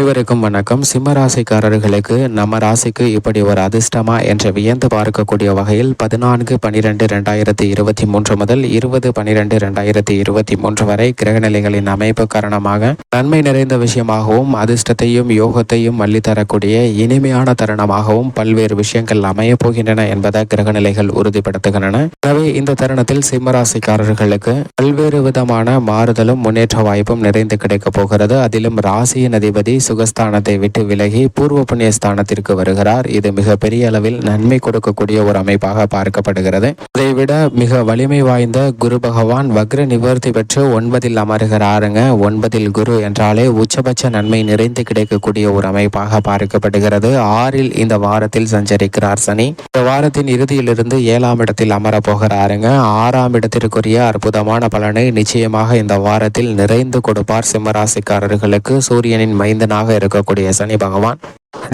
அனைவருக்கும் வணக்கம். சிம்ம ராசிக்காரர்களுக்கு நம்ம ராசிக்கு இப்படி ஒரு அதிர்ஷ்டமா என்று வியந்து பார்க்கக்கூடிய வகையில் பதினான்கு பனிரெண்டு ரெண்டாயிரத்தி இருபத்தி மூன்று முதல் இருபது பனிரெண்டு ரெண்டாயிரத்தி இருபத்தி மூன்று வரை கிரகநிலைகளின் அமைப்பு காரணமாக நன்மை நிறைந்த விஷயமாகவும் அதிர்ஷ்டத்தையும் யோகத்தையும் அள்ளித்தரக்கூடிய இனிமையான தருணமாகவும் பல்வேறு விஷயங்கள் அமையப் போகின்றன என்பதை கிரகநிலைகள் உறுதிப்படுத்துகின்றன. எனவே இந்த தருணத்தில் சிம்ம ராசிக்காரர்களுக்கு பல்வேறு விதமான மாறுதலும் முன்னேற்ற வாய்ப்பும் நிறைந்து கிடைக்கப் போகிறது. அதிலும் ராசியின் அதிபதி சுகஸ்தானத்தை விட்டு விலகி பூர்வ புண்ணிய ஸ்தானத்திற்கு வருகிறார். இது மிக பெரிய அளவில் நன்மை கொடுக்கக்கூடிய ஒரு அமைப்பாக பார்க்கப்படுகிறது. இதைவிட மிக வலிமை வாய்ந்த குரு பகவான் வக்ர நிவர்த்தி பெற்று ஒன்பதில் அமர்கிறாருங்க. ஒன்பதில் குரு என்றாலே உச்சபட்ச நன்மை நிறைந்து கிடைக்கக்கூடிய ஒரு அமைப்பாக பார்க்கப்படுகிறது. ஆறில் இந்த வாரத்தில் சஞ்சரிக்கிறார் சனி. இந்த வாரத்தின் இறுதியிலிருந்து ஏழாம் இடத்தில் அமர போகிறாருங்க ஆறாம் இடத்திற்குரிய அற்புதமான பலனை நிச்சயமாக இந்த வாரத்தில் நிறைந்து கொடுப்பார் சிம்மராசிக்காரர்களுக்கு சூரியனின் மைந்தனாக இருக்கக்கூடிய சனி பகவான்.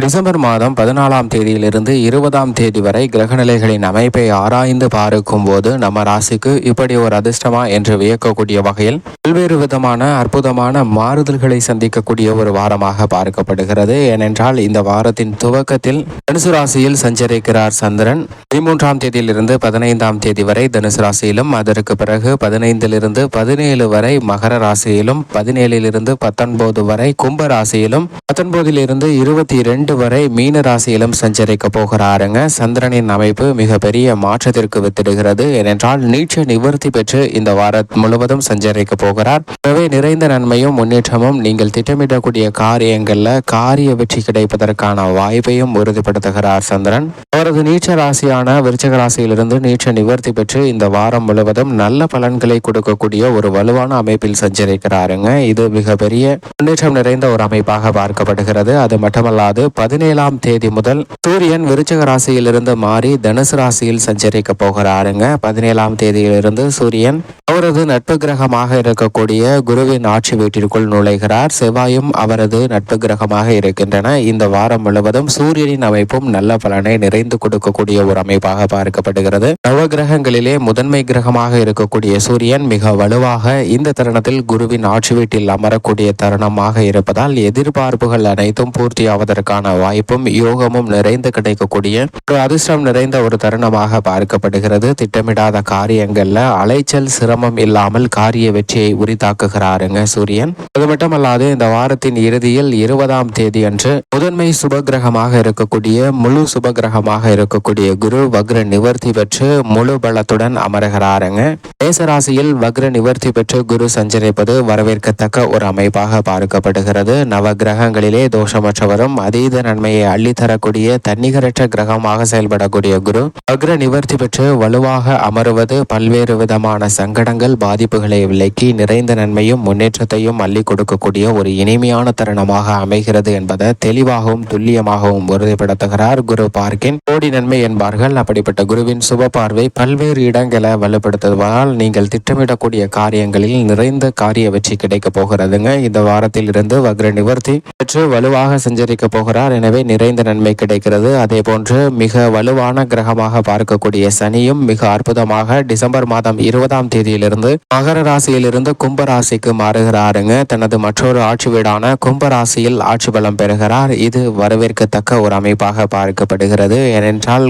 டிசம்பர் மாதம் பதினாலாம் தேதியிலிருந்து இருபதாம் தேதி வரை கிரகநிலைகளின் அமைப்பை ஆராய்ந்து பார்க்கும் போது நம்ம ராசிக்கு இப்படி ஒரு அதிர்ஷ்டமா என்று வியக்கக்கூடிய வகையில் பல்வேறு விதமான அற்புதமான மாறுதல்களை சந்திக்கக்கூடிய ஒரு வாரமாக பார்க்கப்படுகிறது. ஏனென்றால் இந்த வாரத்தின் துவக்கத்தில் தனுசு ராசியில் சஞ்சரிக்கிறார் சந்திரன். பதிமூன்றாம் தேதியிலிருந்து பதினைந்தாம் தேதி வரை தனுசு ராசியிலும் அதற்கு பிறகு பதினைந்திலிருந்து பதினேழு வரை மகர ராசியிலும் பதினேழிலிருந்து பத்தொன்பது வரை கும்ப ராசியிலும் பத்தொன்பதிலிருந்து இருபத்தி இரண்டு ரெண்டு வரை மீன ராசியிலும் சஞ்சரிக்க போகிறாருங்க. சந்திரனின் அமைப்பு மிகப்பெரிய மாற்றத்திற்கு வித்திடுகிறது. ஏனென்றால் நீச்ச நிவர்த்தி பெற்று இந்த வாரம் முழுவதும் சஞ்சரிக்க போகிறார். எனவே நிறைந்த நன்மையும் முன்னேற்றமும் நீங்கள் திட்டமிடக்கூடிய காரியங்கள்ல காரிய வெற்றி கிடைப்பதற்கான வாய்ப்பையும் உறுதிப்படுத்துகிறார் சந்திரன். அவரது நீச்ச ராசியான விருச்சக ராசியிலிருந்து நீச்ச நிவர்த்தி பெற்று இந்த வாரம் முழுவதும் நல்ல பலன்களை கொடுக்கக்கூடிய ஒரு வலுவான அமைப்பில் சஞ்சரிக்கிறாருங்க. இது மிகப்பெரிய முன்னேற்றம் நிறைந்த ஒரு அமைப்பாக பார்க்கப்படுகிறது. அது மட்டுமல்லாது பதினேழாம் தேதி முதல் சூரியன் விருச்சக ராசியிலிருந்து மாறி தனுசு ராசியில் சஞ்சரிக்க போகிறாருங்க. பதினேழாம் தேதியிலிருந்து சூரியன் அவரது நட்பு கிரகமாக இருக்கக்கூடிய குருவின் ஆட்சி வீட்டிற்குள் நுழைகிறார். செவ்வாயும் அவரது நட்பு கிரகமாக இருக்கின்றன. இந்த வாரம் முழுவதும் சூரியனின் அமைப்பும் நல்ல பலனை நிறைந்து கொடுக்கக்கூடிய ஒரு அமைப்பாக பார்க்கப்படுகிறது. நவ கிரகங்களிலே முதன்மை கிரகமாக இருக்கக்கூடிய சூரியன் மிக வலுவாக இந்த தருணத்தில் குருவின் ஆட்சி வீட்டில் அமரக்கூடிய தருணமாக இருப்பதால் எதிர்பார்ப்புகள் அனைத்தும் பூர்த்தியாவதற்கு பூர்த்தியாவதற்கான வாய்ப்பும் யோகமும் நிறைந்து கிடைக்கக்கூடிய ஒரு அதிர்ஷ்டம் நிறைந்த ஒரு தருணமாக பார்க்கப்படுகிறது. திட்டமிடாத காரியங்கள்ல அலைச்சல் சிரமம் இல்லாமல் காரிய வெற்றியை உரித்தாக்குகிறாருங்க சூரியன். அது மட்டுமல்லாது இந்த வாரத்தின் இறுதியில் இருபதாம் தேதி அன்று முதன்மை சுபகிரகமாக இருக்கக்கூடிய முழு சுபகிரகமாக இருக்கக்கூடிய குரு வக்ர நிவர்த்தி பெற்று முழு பலத்துடன் அமர்கிறாருங்க. மேசராசியில் வக்ர நிவர்த்தி பெற்று குரு சஞ்சரிப்பது வரவேற்கத்தக்க ஒரு அமைப்பாக பார்க்கப்படுகிறது. நவ கிரகங்களிலே தோஷமற்றவரும் அதீத நன்மையை அள்ளித்தரக்கூடிய தன்னிகரற்ற கிரகமாக செயல்படக்கூடிய குரு அக்ர நிவர்த்தி பெற்று வலுவாக அமருவது பல்வேறு விதமான சங்கடங்கள் பாதிப்புகளை விலக்கி நிறைந்த நன்மையும் முன்னேற்றத்தையும் அள்ளி கொடுக்கக்கூடிய ஒரு இனிமையான தருணமாக அமைகிறது என்பதை தெளிவாகவும் துல்லியமாகவும் உறுதிப்படுத்துகிறார் குரு பார்க்கின். கோடி நன்மை என்பார்கள். அப்படிப்பட்ட குருவின் சுப பார்வை பல்வேறு இடங்களை வலுப்படுத்துவதால் நீங்கள் திட்டமிடக்கூடிய காரியங்களில் நிறைந்த காரிய வெற்றி கிடைக்க போகிறதுங்க. இந்த வாரத்தில் இருந்து வக்ர நிவர்த்தி பெற்று வலுவாக சஞ்சரிக்க போகிறார். எனவே நிறைந்த நன்மை கிடைக்கிறது. அதே போன்று மிக வலுவான கிரகமாக பார்க்கக்கூடிய சனியும் மிக அற்புதமாக டிசம்பர் மாதம் இருபதாம் தேதியிலிருந்து மகர ராசியிலிருந்து கும்பராசிக்கு மாறுகிறாருங்க. தனது மற்றொரு ஆட்சி வீடான கும்பராசியில் ஆட்சி பலம் பெறுகிறார். இது வரவேற்கத்தக்க ஒரு அமைப்பாக பார்க்கப்படுகிறது. ஏனென்றால்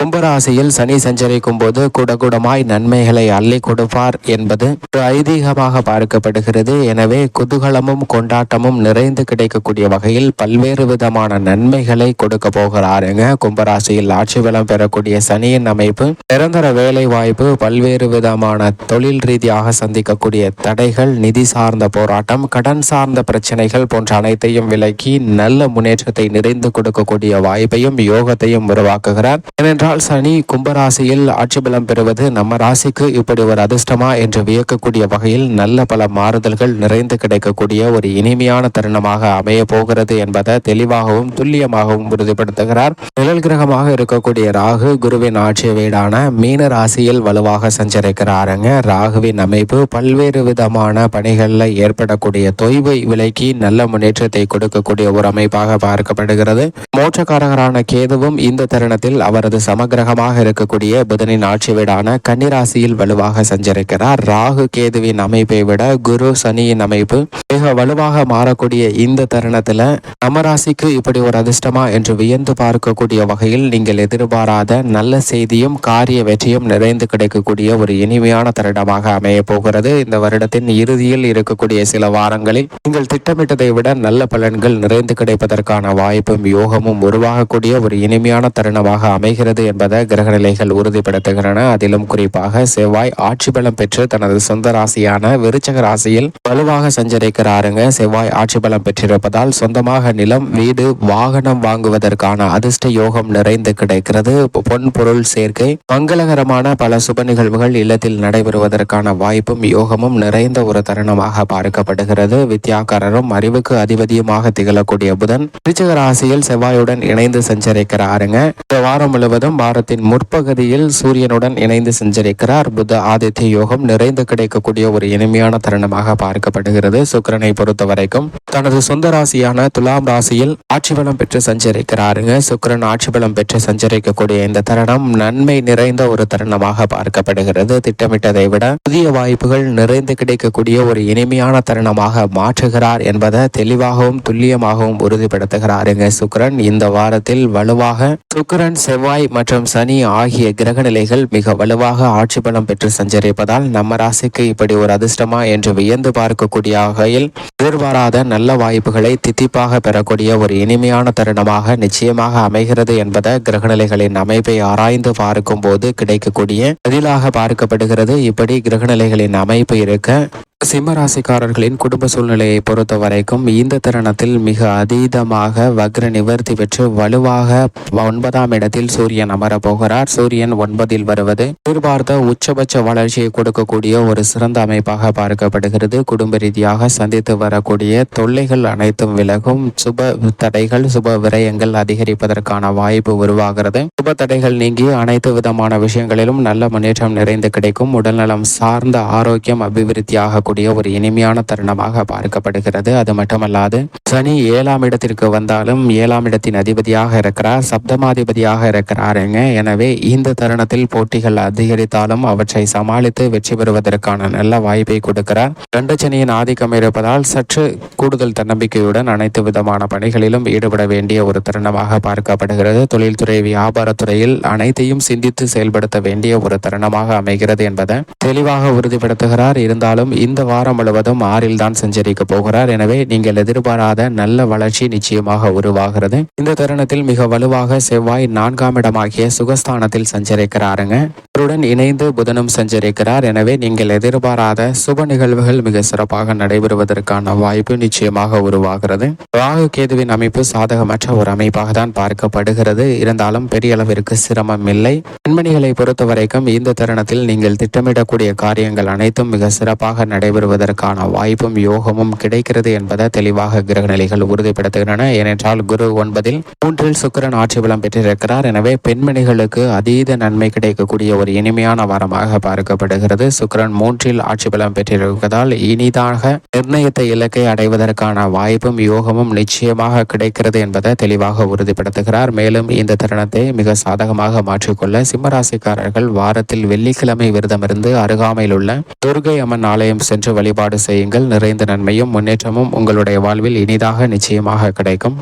கும்பராசியில் சனி சஞ்சரிக்கும் போது குடகுடமாய் நன்மைகளை அள்ளி கொடுப்பார் என்பது ஒரு ஐதீகமாக பார்க்கப்படுகிறது. எனவே குதூகலமும் கொண்டாட்டமும் நிறைந்து கிடைக்கக்கூடிய வகையில் பல்வேறு விதமான நன்மைகளை கொடுக்க போகிறாருங்க. கும்பராசியில் ஆட்சி பலம் பெறக்கூடிய சனியின் அமைப்பு நிரந்தர வேலை வாய்ப்பு பல்வேறு விதமான தொழில் ரீதியாக சந்திக்கக்கூடிய தடைகள் நிதி சார்ந்த போராட்டம் கடன் சார்ந்த பிரச்சனைகள் போன்ற அனைத்தையும் விலக்கி நல்ல முன்னேற்றத்தை நிறைந்து கொடுக்கக்கூடிய வாய்ப்பையும் யோகத்தையும் உருவாக்குகிறார். ஏனென்றால் சனி கும்பராசியில் ஆட்சி பலம் பெறுவது நம்ம ராசிக்கு இப்படி ஒரு அதிர்ஷ்டமா என்று வியக்கக்கூடிய வகையில் நல்ல பல மாறுதல்கள் நிறைந்து கிடைக்கக்கூடிய ஒரு இனிமையான தருணமாக அமைய போகிறது என்பதை தெளிவு தெளிவாகவும் துல்லியமாகவும் உறுதிப்படுத்துகிறார். நிழல் கிரகமாக இருக்கக்கூடிய ராகு குருவின் ஆட்சி வீடான மீன ராசியில் வலுவாக சஞ்சரிக்கிறாருங்க. ராகுவின் அமைப்பு பல்வேறு விதமான பணிகளில் ஏற்படக்கூடிய தொய்வை விலக்கி நல்ல முன்னேற்றத்தை கொடுக்கக்கூடிய ஒரு அமைப்பாக பார்க்கப்படுகிறது. மோட்சக்காரகரான கேதுவும் இந்த தருணத்தில் அவரது சமகிரகமாக இருக்கக்கூடிய புதனின் ஆட்சி வீடான கன்னிராசியில் வலுவாக சஞ்சரிக்கிறார். ராகு கேதுவின் அமைப்பை விட குரு சனியின் அமைப்பு மிக வலுவாக மாறக்கூடிய இந்த தருணத்துல நமராசி உங்களுக்கு இப்படி ஒரு அதிர்ஷ்டமா என்று வியந்து பார்க்கக்கூடிய வகையில் நீங்கள் எதிர்பாராத நல்ல செய்தியும் காரிய வெற்றியும் நிறைந்து கிடைக்கக்கூடிய ஒரு இனிமையான தருணமாக அமைய போகிறது. இந்த வருடத்தின் இறுதியில் இருக்கக்கூடிய சில வாரங்களில் நீங்கள் திட்டமிட்டதை விட நல்ல பலன்கள் நிறைந்து கிடைப்பதற்கான வாய்ப்பும் யோகமும் உருவாகக்கூடிய ஒரு இனிமையான தருணமாக அமைகிறது என்பதை கிரகநிலைகள் உறுதிப்படுத்துகின்றன. அதிலும் குறிப்பாக செவ்வாய் ஆட்சி பலம் பெற்று தனது சொந்த ராசியான விருச்சக ராசியில் வலுவாக சஞ்சரிக்கிறாருங்க. செவ்வாய் ஆட்சி பலம் பெற்றிருப்பதால் சொந்தமாக நிலம் வீடு வாகனம் வாங்குவதற்கான அதிர்ஷ்ட யோகம் நிறைந்து கிடைக்கிறது. பொன் பொருள் சேர்க்கை. மங்களகரமான பல சுப நிகழ்வுகள் இல்லத்தில் நடைபெறுவதற்கான வாய்ப்பும் யோகமும் நிறைந்த ஒரு தருணமாக பார்க்கப்படுகிறது. வித்யாக்காரரும் அறிவுக்கு அதிபதியுமாக திகழக்கூடிய புதன். விருச்சிக ராசியில் செவ்வாயுடன் இணைந்து சஞ்சரிக்கிறாருங்க. இந்த வாரம் முழுவதும் வாரத்தின் முற்பகுதியில் சூரியனுடன் இணைந்து சஞ்சரிக்கிறார். புத ஆதித்ய யோகம் நிறைந்து கிடைக்கக்கூடிய ஒரு இனிமையான தருணமாக பார்க்கப்படுகிறது. சுக்கிரனை பொறுத்த வரைக்கும் தனது சொந்த ராசியான துலாம் ராசியில் ஆட்சி பலம் பெற்று சஞ்சரிக்கிறாருங்க. சுக்கரன் ஆட்சி பலம் பெற்று சஞ்சரிக்கக்கூடிய இந்த தருணம் நன்மை நிறைந்த ஒரு தருணமாக பார்க்கப்படுகிறது. திட்டமிட்டதை விட புதிய வாய்ப்புகள் நிறைந்து கிடைக்கக்கூடிய ஒரு இனிமையான தருணமாக மாற்றுகிறார் என்பதை தெளிவாகவும் துல்லியமாகவும் உறுதிப்படுத்துகிறாருங்க சுக்கிரன். இந்த வாரத்தில் வலுவாக சுக்கிரன் செவ்வாய் மற்றும் சனி ஆகிய கிரகநிலைகள் மிக வலுவாக ஆட்சி பலம் பெற்று சஞ்சரிப்பதால் நம்ம ராசிக்கு இப்படி ஒரு அதிர்ஷ்டமா என்று வியந்து பார்க்கக்கூடிய வகையில் எதிர்பாராத நல்ல வாய்ப்புகளை தித்திப்பாக பெறக்கூடிய ஒரு இனிமையான தருணமாக நிச்சயமாக அமைகிறது என்பதை கிரகநிலைகளின் அமைப்பை ஆராய்ந்து பார்க்கும் போது கிடைக்கக்கூடிய பதிலாக பார்க்கப்படுகிறது. இப்படி கிரகநிலைகளின் அமைப்பு இருக்க சிம்மராசிக்காரர்களின் குடும்ப சூழ்நிலையை பொறுத்த வரைக்கும் இந்த தருணத்தில் மிக அதீதமாக வக்ர நிவர்த்தி பெற்று வலுவாக ஒன்பதாம் இடத்தில் சூரியன் அமரப் போகிறார். சூரியன் ஒன்பதில் வருவது எதிர்பார்த்த உச்சபட்ச வளர்ச்சியை கொடுக்கக்கூடிய ஒரு சிறந்த அமைப்பாக பார்க்கப்படுகிறது. குடும்ப ரீதியாக சந்தித்து வரக்கூடிய தொல்லைகள் அனைத்தும் விலகும். சுப தடைகள் சுப விரயங்கள் அதிகரிப்பதற்கான வாய்ப்பு உருவாகிறது. சுப தடைகள் நீங்கி அனைத்து விதமான விஷயங்களிலும் நல்ல முன்னேற்றம் நிறைந்து கிடைக்கும். உடல்நலம் சார்ந்த ஆரோக்கியம் அபிவிருத்தியாக கூடிய ஒரு இனிமையான தருணமாக பார்க்கப்படுகிறது. அது மட்டுமல்லாது சனி ஏழாம் இடத்திற்கு வந்தாலும் ஏழாம் இடத்தின் அதிபதியாக இருக்கிறார் சப்தமாதிபதியாக இருக்கிறாருங்க எனவே இந்த தருணத்தில் போட்டிகள் அதிகரித்தாலும் அவற்றை சமாளித்து வெற்றி பெறுவதற்கான நல்ல வாய்ப்பை கொடுக்கிறார். ரெண்டு சனியின் ஆதிக்கம் இருப்பதால் சற்று கூடுதல் தன்னம்பிக்கையுடன் அனைத்து விதமான பணிகளிலும் ஈடுபட வேண்டிய ஒரு தருணமாக பார்க்கப்படுகிறது. தொழில்துறை வியாபாரத்துறையில் அனைத்தையும் சிந்தித்து செயல்படுத்த வேண்டிய ஒரு தருணமாக அமைகிறது என்பதை தெளிவாக உறுதிப்படுத்துகிறார். இருந்தாலும் இந்த இந்த வாரம் முழுவதும் ஆறில் தான் சஞ்சரிக்க போகிறார். எனவே நீங்கள் எதிர்பாராத நல்ல வளர்ச்சி நிச்சயமாக உருவாகிறது. இந்த தருணத்தில் மிக வலுவாக செவ்வாய் நான்காம் இடமாகிய சுகஸ்தானத்தில் சஞ்சரிக்கிறாருங்க. அவருடன் இணைந்து புதனும் சஞ்சரிக்கிறார். எனவே நீங்கள் எதிர்பாராத சுப நிகழ்வுகள் மிக சிறப்பாக நடைபெறுவதற்கான வாய்ப்பு நிச்சயமாக உருவாகிறது. ராகு கேதுவின் அமைப்பு சாதகமற்ற ஒரு அமைப்பாக தான் பார்க்கப்படுகிறது. இருந்தாலும் பெரிய அளவிற்கு சிரமம் இல்லை. பெண்மணிகளை பொறுத்த வரைக்கும் இந்த தருணத்தில் நீங்கள் திட்டமிடக்கூடிய காரியங்கள் அனைத்தும் மிக சிறப்பாக நடை நடைபெறுவதற்கான வாய்ப்பும் யோகமும் கிடைக்கிறது என்பதை தெளிவாக கிரகநிலைகள் உறுதிப்படுத்துகின்றன. ஏனென்றால் குரு ஒன்பதில் மூன்றில் சுக்கரன் ஆட்சி பலம் பெற்றிருக்கிறார். எனவே பெண்மணிகளுக்கு அதீத நன்மை கிடைக்கக்கூடிய ஒரு இனிமையான வாரமாக பார்க்கப்படுகிறது. சுக்கரன் மூன்றில் ஆட்சி பலம் பெற்றிருப்பதால் இனிதாக நிர்ணயித்த இலக்கை அடைவதற்கான வாய்ப்பும் யோகமும் நிச்சயமாக கிடைக்கிறது என்பதை தெளிவாக உறுதிப்படுத்துகிறார். மேலும் இந்த தருணத்தை மிக சாதகமாக மாற்றிக்கொள்ள சிம்மராசிக்காரர்கள் வாரத்தில் வெள்ளிக்கிழமை விரதமிருந்து அருகாமையில் உள்ள துர்கை அம்மன் ஆலயம் சென்று சென்று வழிபாடு செய்யுங்கள். நிறைந்த நன்மையும் முன்னேற்றமும் உங்களுடைய வாழ்வில் இனிதாக நிச்சயமாக கிடைக்கும்.